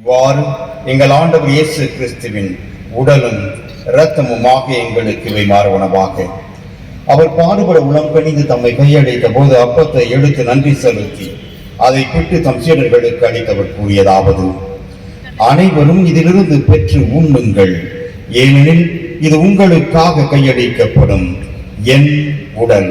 இவ்வாறு எங்கள் ஆண்டவர் இயேசு கிறிஸ்துவின் உடலும் இரத்தமுமாக எங்களுக்கு இவை மாறுவனவாக அவர் பாடுபட உளம் கணிந்து தம்மை கையடைத்த போது அப்பத்தை எடுத்து நன்றி செலுத்தி அதை பிட்டு தம் சீடர்களுக்கு அளித்தவர் கூறியதாவது அனைவரும் இதிலிருந்து பெற்று உண்ணுங்கள். ஏனெனில் இது உங்களுக்காக கையளிக்கப்படும் என் உடல்.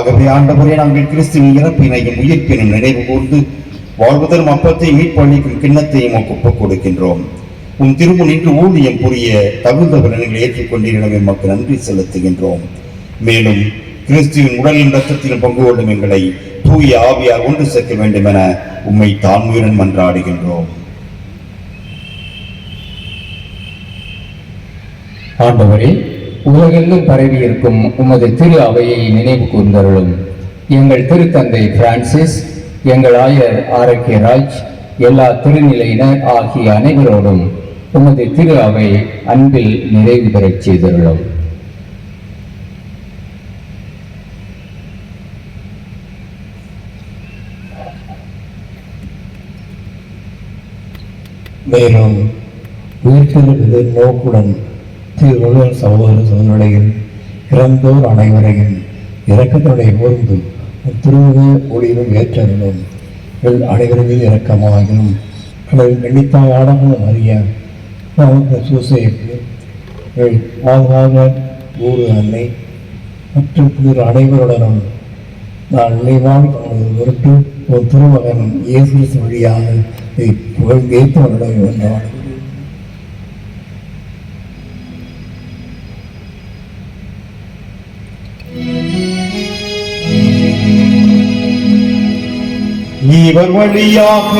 ஆகவே ஆண்டவரே நாங்கள் கிறிஸ்துவின் இறப்பினையும் உயிர்ப்பினும் நினைவு கூர்ந்து வாழ்வதரும் அப்பத்தை மீட்பளிக்கும் கிண்ணத்தையும் ஒப்புக் கொடுக்கின்றோம். உன் திருமுன் நின்று ஊழியம் புரிய தகுந்தவர் நீங்கள் ஏற்றுக்கொண்டீர்கள் எமக்கு நன்றி செலுத்துகின்றோம். மேலும் கிறிஸ்துவின் உடலின் ரத்தத்திலும் பங்கு கொள்ளும் எங்களை தூய ஆவியார் ஒன்று சேர்க்க வேண்டும் என உம்மை தான்மையுடன் மன்றாடுகின்றோம். ஆண்டவரே உலகெங்கும் பரவியிருக்கும் உமது திரு அவையை நினைவு கூர்ந்தருளும். எங்கள் திருத்தந்தை பிரான்சிஸ் எங்கள் ஆயர் ஆரோக்கியராஜ் எல்லா திருநிலையினர் ஆகிய அனைவரோடும் உமது திரு அவை அன்பில் நிறைவு பெறச் செய்தருளும். மேலும் உயிர்த்தெழுவது நோக்குடன் திருவள்ளுவர் சகோதர சூழ்நிலையில் இறந்தோர் அனைவரையும் இரக்கத்துடைய கூர்ந்து திருமுக ஒளியிலும் ஏற்றலும் எங்கள் அனைவரின் இரக்கமாகிலும் எங்கள் ஆடங்களும் அறிய நமக்கு சூசைக்கு எங்கள் ஊரு அன்னை மற்றும் பிற அனைவருடனும் நான் நினைவால் பொருட்டு ஒரு திருமகன் இயேசு வழியாக இதை புகழ்ந்தேத்து வருடம் இவர் வழியாக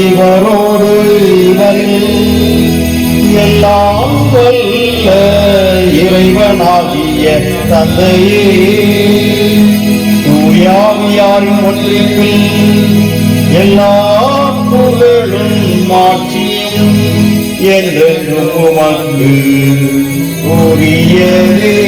இவரோடு இவரில் எல்லாம் வல்ல இறைவனாகிய தந்தையே. தூயாவியாரின் ஒன்றிப்பில் எல்லா புகழும் மாற்றியும் என்று உமக்கு உரியதே